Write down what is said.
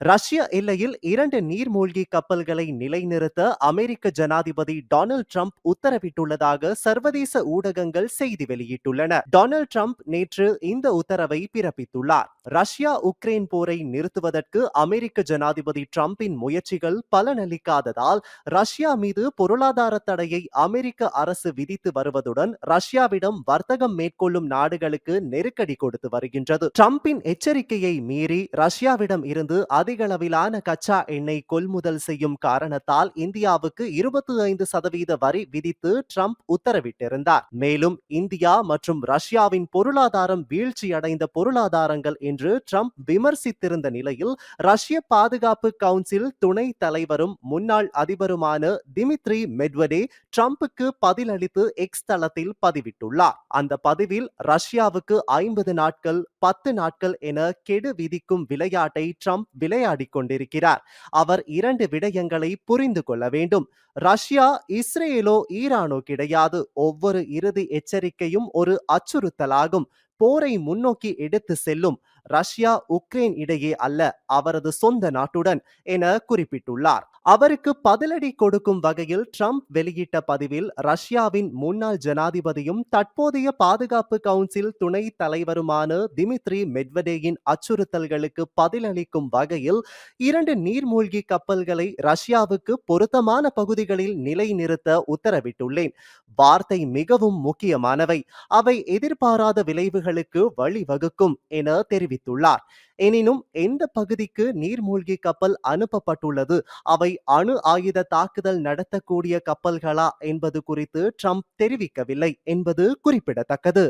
ரஷ்ய எல்லையில் இரண்டு நீர்மூழ்கி கப்பல்களை நிலைநிறுத்த அமெரிக்க ஜனாதிபதி டொனால்டு ட்ரம்ப் உத்தரவிட்டுள்ளதாக சர்வதேச ஊடகங்கள் செய்தி வெளியிட்டுள்ளன. டொனால்டு ட்ரம்ப் நேற்று இந்த உத்தரவை பிறப்பித்துள்ளார். ரஷ்யா உக்ரைன் போரை நிறுத்துவதற்கு அமெரிக்க ஜனாதிபதி ட்ரம்ப்பின் முயற்சிகள் பலனளிக்காததால் ரஷ்யா மீது பொருளாதார தடையை அமெரிக்க அரசு விதித்து வருவதுடன் ரஷ்யாவிடம் வர்த்தகம் மேற்கொள்ளும் நாடுகளுக்கு நெருக்கடி கொடுத்து வருகின்றது. ட்ரம்பின் எச்சரிக்கையை மீறி ரஷ்யாவிடம் இருந்து அதிக அளவிலான கச்சா எண்ணெய் கொள்முதல் செய்யும் காரணத்தால் இந்தியாவுக்கு இருபத்தி ஐந்து சதவீத வரி விதித்து ட்ரம்ப் உத்தரவிட்டிருந்தார். மேலும் இந்தியா மற்றும் ரஷ்யாவின் பொருளாதாரம் வீழ்ச்சியடைந்த பொருளாதாரங்கள் என்று ட்ரம்ப் விமர்சித்திருந்த நிலையில் ரஷ்ய பாதுகாப்பு கவுன்சில் துணை தலைவரும் முன்னாள் அதிபருமான திமித்ரி மெட்வடே ட்ரம்புக்கு பதிலளித்து எக்ஸ் தளத்தில் பதிவிட்டுள்ளார். அந்த பதிவில் ரஷ்யாவுக்கு ஐம்பது நாட்கள் பத்து நாட்கள் என கெடு விதிக்கும் விளையாட்டை ட்ரம்ப் விளையாடிக் கொண்டிருக்கிறார் அவர் இரண்டு விடயங்களை புரிந்து கொள்ள வேண்டும். ரஷ்யா இஸ்ரேலோ ஈரானோ கிடையாது. ஒவ்வொரு இறுதி எச்சரிக்கையும் ஒரு அச்சுறுத்தலாகும். போரை முன்னோக்கி எடுத்து செல்லும் ரஷ்யா உக்ரைன் இடையே அல்ல அவரது சொந்த நாட்டுடன் என குறிப்பிட்டுள்ளார். அவருக்கு பதிலடி கொடுக்கும் வகையில் ட்ரம்ப் வெளியிட்ட பதிவில் ரஷ்யாவின் முன்னாள் ஜனாதிபதியும் தற்போதைய பாதுகாப்பு கவுன்சில் துணை தலைவருமான திமித்ரி மெட்வடேயின் அச்சுறுத்தல்களுக்கு பதிலளிக்கும் வகையில் இரண்டு நீர்மூழ்கி கப்பல்களை ரஷ்யாவுக்கு பொருத்தமான பகுதிகளில் நிலைநிறுத்த உத்தரவிட்டுள்ளேன். வார்த்தை மிகவும் முக்கியமானவை. அவை எதிர்பாராத விளைவுகளுக்கு வழிவகுக்கும் என தெரிவித்துள்ளார். எனினும் எந்த பகுதிக்கு நீர்மூழ்கி கப்பல் அனுப்பப்பட்டுள்ளது? அவை அணு ஆயுத தாக்குதல் நடத்தக்கூடிய கப்பல்களா என்பது குறித்து ட்ரம்ப் தெரிவிக்கவில்லை என்பது குறிப்பிடத்தக்கது.